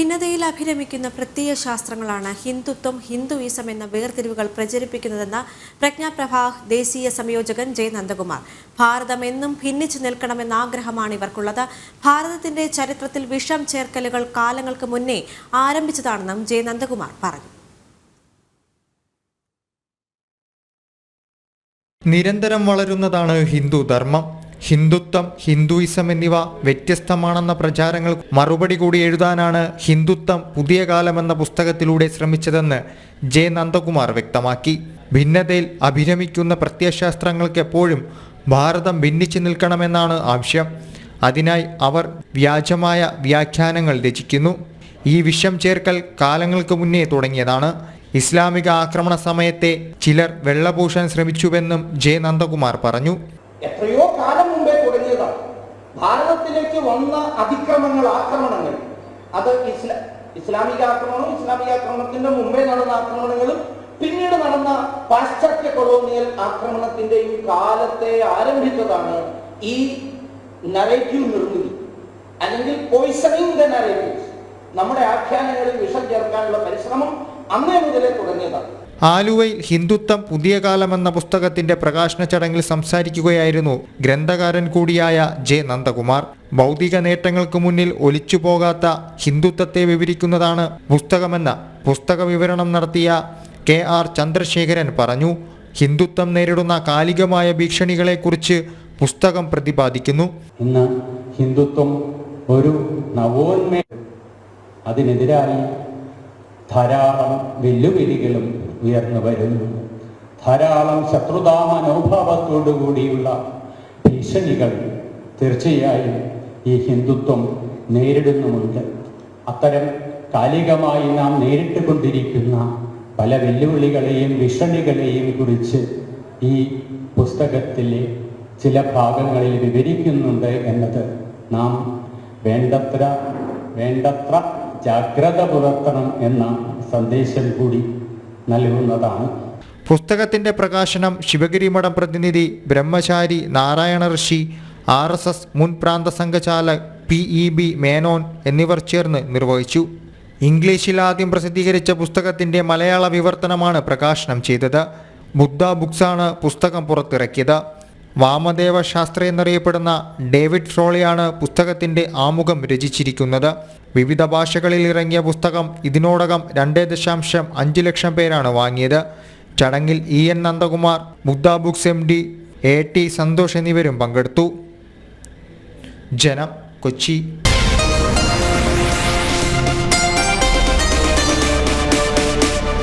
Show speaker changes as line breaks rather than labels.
ഭിന്നതയിൽ അഭിരമിക്കുന്ന പ്രത്യയ ശാസ്ത്രങ്ങളാണ് ഹിന്ദുത്വം ഹിന്ദുയിസം എന്ന വേർതിരിവുകൾ പ്രചരിപ്പിക്കുന്നതെന്ന് പ്രജ്ഞാപ്രഭാഹ് ദേശീയ സംയോജകൻ ജെ നന്ദകുമാർ. ഭാരതം എന്നും ഭിന്നിച്ചു നിൽക്കണമെന്ന ആഗ്രഹമാണ് ഇവർക്കുള്ളത്. ഭാരതത്തിന്റെ ചരിത്രത്തിൽ വിഷം ചേർക്കലുകൾ കാലങ്ങൾക്ക് മുന്നേ ആരംഭിച്ചതാണെന്നും ജെ നന്ദകുമാർ പറഞ്ഞു.
നിരന്തരം വളരുന്നതാണ് ഹിന്ദു ധർമ്മം ഹിന്ദുത്വം ഹിന്ദുയിസം എന്നിവ വ്യത്യസ്തമാണെന്ന പ്രചാരങ്ങൾ മറുപടി കൂടി എഴുതാനാണ് ഹിന്ദുത്വം പുതിയ കാലമെന്ന പുസ്തകത്തിലൂടെ ശ്രമിച്ചതെന്ന് ജെ. നന്ദകുമാർ വ്യക്തമാക്കി. ഭിന്നതയിൽ അഭിരമിക്കുന്ന പ്രത്യയശാസ്ത്രങ്ങൾക്ക് എപ്പോഴും ഭാരതം ഭിന്നിച്ചു നിൽക്കണമെന്നാണ് ആവശ്യം. അതിനായി അവർ വ്യാജമായ വ്യാഖ്യാനങ്ങൾ രചിക്കുന്നു. ഈ വിഷം ചേർക്കൽ കാലങ്ങൾക്ക് മുന്നേ തുടങ്ങിയതാണ്. ഇസ്ലാമിക ആക്രമണ സമയത്തെ ചിലർ വെള്ളപൂശാൻ ശ്രമിച്ചുവെന്നും ജെ. നന്ദകുമാർ പറഞ്ഞു
എത്രയോ കാലം മുമ്പേ തുടങ്ങിയതാണ് ഭാരതത്തിലേക്ക് വന്ന അതിക്രമങ്ങൾ ആക്രമണങ്ങൾ അത് ഇസ്ലാ ഇസ്ലാമിക ആക്രമണവും ഇസ്ലാമിക ആക്രമണത്തിന്റെ മുമ്പേ നടന്ന ആക്രമണങ്ങളും പിന്നീട് നടന്ന പാശ്ചാത്യ കൊളോണിയൽ ആക്രമണത്തിന്റെയും കാലത്തെ ആരംഭിച്ചതാണ് ഈ നരേറ്റീവ് നിർമ്മിതി. അല്ലെങ്കിൽ പോയിസണിങ് ദ നരേറ്റീവ്സ് നമ്മുടെ ആഖ്യാനങ്ങളിൽ വിഷം ചേർക്കാനുള്ള പരിശ്രമം അന്നേ മുതലേ തുടങ്ങിയതാണ്.
ആലുവയിൽ ഹിന്ദുത്വം പുതിയ കാലമെന്ന പുസ്തകത്തിന്റെ പ്രകാശന ചടങ്ങിൽ സംസാരിക്കുകയായിരുന്നു ഗ്രന്ഥകാരൻ കൂടിയായ ജെ നന്ദകുമാർ. ഭൗതിക നേട്ടങ്ങൾക്ക് മുന്നിൽ ഒലിച്ചു പോകാത്ത ഹിന്ദുത്വത്തെ വിവരിക്കുന്നതാണ് പുസ്തകമെന്ന് പുസ്തക വിവരണം നടത്തിയ കെ ആർ ചന്ദ്രശേഖരൻ പറഞ്ഞു. ഹിന്ദുത്വം നേരിടുന്ന കാലികമായ ഭീഷണികളെക്കുറിച്ച് പുസ്തകം പ്രതിപാദിക്കുന്നു.
ഹിന്ദുത്വം ഒരു നവോന്മേ അതിനെതിരായി ധാരാളം വെല്ലുവിളികളും ഉയർന്നു വരുന്നു. ധാരാളം ശത്രുതാ മനോഭാവത്തോടു കൂടിയുള്ള ഭീഷണികൾ തീർച്ചയായും ഈ ഹിന്ദുത്വം നേരിടുന്നുമുണ്ട്. അത്തരം കാലികമായി നാം നേരിട്ട് കൊണ്ടിരിക്കുന്ന പല വെല്ലുവിളികളെയും ഭീഷണികളെയും കുറിച്ച് ഈ പുസ്തകത്തിലെ ചില ഭാഗങ്ങളിൽ വിവരിക്കുന്നുണ്ട് എന്നത് നാം വേണ്ടത്ര വേണ്ടത്ര ജാഗ്രത പുലർത്തണം എന്ന സന്ദേശം കൂടി നൽകുന്നതാണ്.
പുസ്തകത്തിന്റെ പ്രകാശനം ശിവഗിരി മഠം പ്രതിനിധി ബ്രഹ്മചാരി Narayana Rishi R S S മുൻ പ്രാന്ത സംഘചാലക് പി ഇ ബി മേനോൻ എന്നിവർ ചേർന്ന് നിർവഹിച്ചു. ഇംഗ്ലീഷിൽ ആദ്യം പ്രസിദ്ധീകരിച്ച പുസ്തകത്തിന്റെ മലയാള വിവർത്തനമാണ് പ്രകാശനം ചെയ്തത്. ബുദ്ധ ബുക്സാണ് പുസ്തകം പുറത്തിറക്കിയത്. വാമദേവ ശാസ്ത്ര എന്നറിയപ്പെടുന്ന ഡേവിഡ് ഫ്രോളിയാണ് പുസ്തകത്തിന്റെ ആമുഖം രചിച്ചിരിക്കുന്നത്. വിവിധ ഭാഷകളിൽ ഇറങ്ങിയ പുസ്തകം ഇതിനോടകം രണ്ടേ ദശാംശം അഞ്ച് ലക്ഷം പേരാണ് വാങ്ങിയത്. ചടങ്ങിൽ E N Nandakumar Buddha books M D A T Santhosh എന്നിവരും പങ്കെടുത്തു. ജനം കൊച്ചി.